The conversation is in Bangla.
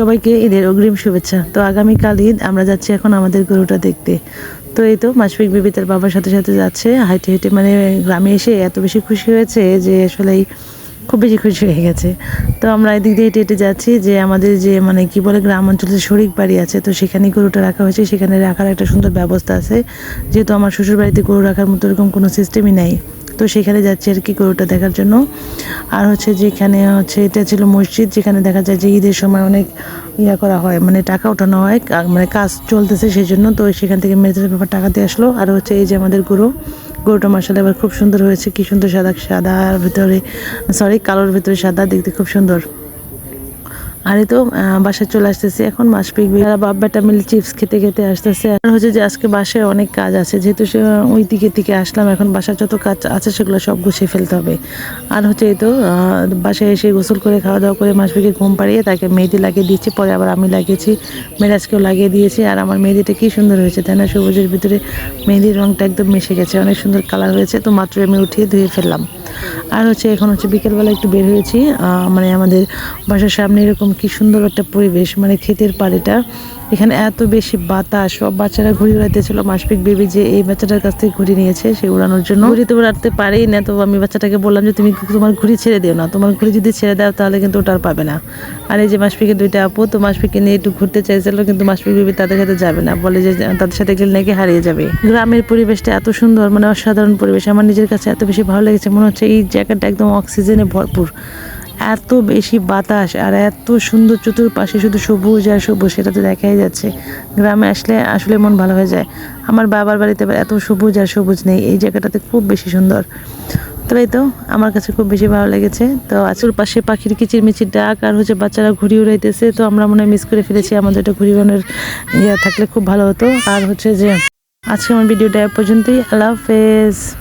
সবাইকে ঈদের অগ্রিম শুভেচ্ছা। তো আগামীকাল ঈদ, আমরা যাচ্ছি এখন আমাদের গরুটা দেখতে। তো এই তো মাসফিক বিবি তার বাবার সাথে সাথে যাচ্ছে। হাইটে হেঁটে মানে গ্রামে এসে এত বেশি খুশি হয়েছে যে আসলেই খুব বেশি খুশি হয়ে গেছে। তো আমরা এদিক দিয়ে হেঁটে হেঁটে যাচ্ছি যে আমাদের যে মানে কি বলে গ্রাম অঞ্চলে শরিক বাড়ি আছে, তো সেখানে গরুটা রাখা হয়েছে। সেখানে রাখার একটা সুন্দর ব্যবস্থা আছে। যেহেতু আমার শ্বশুর বাড়িতে গরু রাখার মতো এরকম কোনো সিস্টেমই নাই। তো সেখানে যাচ্ছে আর কি গরুটা দেখার জন্য। আর হচ্ছে যেখানে হচ্ছে এটা ছিল মসজিদ, যেখানে দেখা যায় যে ঈদের সময় অনেক ইয়া করা হয় মানে টাকা ওঠানো হয় মানে কাজ চলতেছে সেই জন্য তো সেখান থেকে মেয়েদের ব্যাপার টাকা দিয়ে আসলো। আর হচ্ছে এই যে আমাদের গরু, গরুটা মাসালে আবার খুব সুন্দর হয়েছে, কি সুন্দর সাদা, সাদার ভিতরে সরি কালোর ভিতরে সাদা, দেখতে খুব সুন্দর। আর তো বাসায় চলে আসতেছি। এখন মাস পিকবি বাপ বেটা মিলে চিপস খেতে খেতে আসতেছে। আর হচ্ছে যে আজকে বাসায় অনেক কাজ আছে। যেহেতু সে ওই দিকে থেকে আসলাম, এখন বাসার যত কাজ আছে সেগুলো সব গুছিয়ে ফেলতে হবে। আর হচ্ছে এই তো বাসায় এসে গোসল করে খাওয়া দাওয়া করে মাসপিকে ঘুম পাড়িয়ে তাকে মেহেদি লাগিয়ে দিয়েছি। পরে আবার আমি লাগিয়েছি, মেরাজকেও লাগিয়ে দিয়েছি। আর আমার মেহেদিটা কি সুন্দর হয়েছে, তাই না? সবুজের ভিতরে মেহেদির রংটা একদম মিশে গেছে। অনেক সুন্দর কালার হয়েছে। তো মাত্র আমি উঠিয়ে ধুয়ে ফেললাম। আর হচ্ছে এখন হচ্ছে বিকেলবেলা একটু বের হয়েছি মানে আমাদের বাসার সামনে এরকম কি সুন্দর একটা পরিবেশ মানে ক্ষেতের পাড়েটা। এখানে এত বেশি বাতাস, সব বাচ্চারা ঘুড়ি উড়াইতেছিল মাসপিক বেবি যে এই বাচ্চাটার কাছ থেকে ঘুড়ি নিয়েছে, সে উড়ানোর জন্য। ঘুড়ি তো উড়াতে পারেই না, তো আমি বাচ্চাটাকে বললাম যে, তুমি তোমার ঘুড়ি ছেড়ে দিও না। তোমার ঘুড়ি যদি ছেড়ে দাও, তাহলে কিন্তু ওটা আর পাবে না। আর এই যে মাসপিকের দুইটা আপু, তো মাসপিকে নিয়ে একটু ঘুরতে চাইছিল, কিন্তু মাসপিক বেবি তাদের সাথে যাবে না। বলে যে, তাদের সাথে গেলে নাকি হারিয়ে যাবে। গ্রামের পরিবেশটা এত সুন্দর মানে অসাধারণ পরিবেশ। আমার নিজের কাছে এত বেশি ভালো লেগেছে। মনে হচ্ছে এই জায়গাটা একদম অক্সিজেনে ভরপুর। এত বেশি বাতাস আর এত সুন্দর চতুর্পাশে শুধু সবুজ আর সবুজ, সেটা তো দেখাই যাচ্ছে। গ্রামে আসলে আসলে মন ভালো হয়ে যায়। আমার বাবার বাড়িতে এত সবুজ আর সবুজ নেই, এই জায়গাটাতে খুব বেশি সুন্দর। তবে তো, আমার কাছে খুব বেশি ভালো লেগেছে। তো আচুর পাশে পাখির কিচির মিচির ডাক আর হচ্ছে বাচ্চারা ঘুরি উড়াইতেছে, তো আমরা মনে মিস করে ফেলেছি আমাদের এটা ঘুরি উড়ানোর ইয়ে থাকলে খুব ভালো হতো। আর হচ্ছে যে, আজকে আমার ভিডিওটা পর্যন্তই। আল্লাহ হাফেজ।